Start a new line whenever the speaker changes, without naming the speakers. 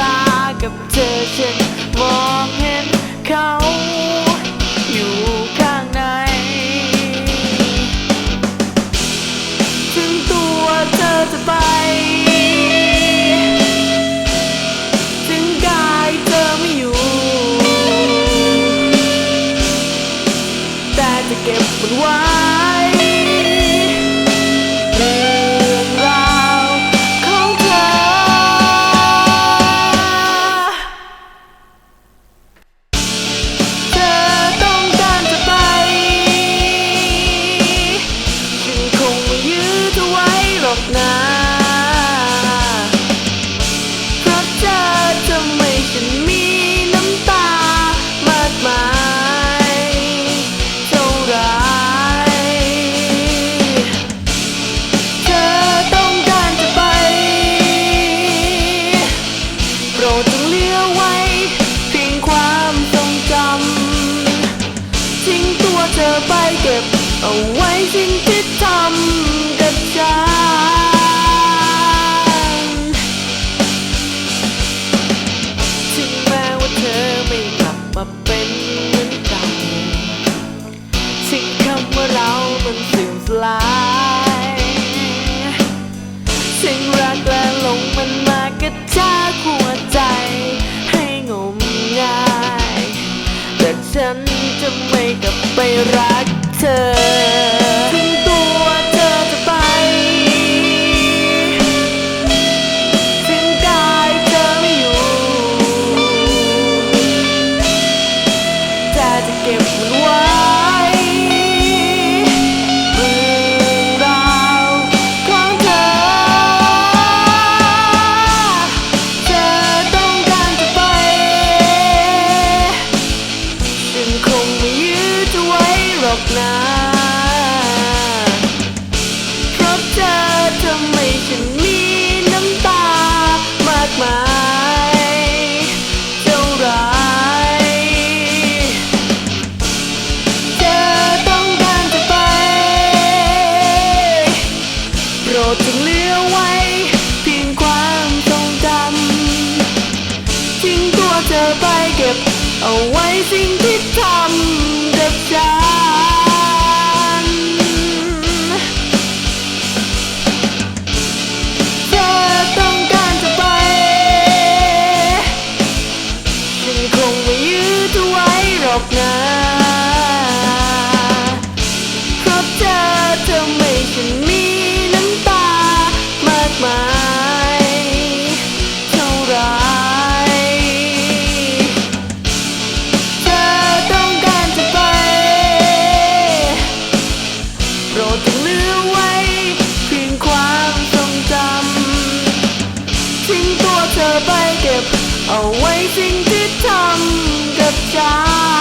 ตากับเธอฉัน หนะเพราะเธอทำให้ฉันมีน้ำตามากมายเท่าไร เธอต้องการจะไป โปรดจงเหลือไว้ เพียงความทรงจำทิ้งตัวเธอไปเก็บ เอาไว้สิ่งที่ทำกับฉัน จะไม่กลับไปรักเธอ นะเพราะเธอทำให้ฉันมีน้ำตามากมายเท่าไรเธอต้องการจะไป โปรดจงเหลือไว้ เพียงความทรงจำทิ้งตัวเธอไปเก็บ เอาไว้สิ่งที่ทำกับฉัน เธอไปเก็บเอาไว้สิ่งที่ทำกับฉัน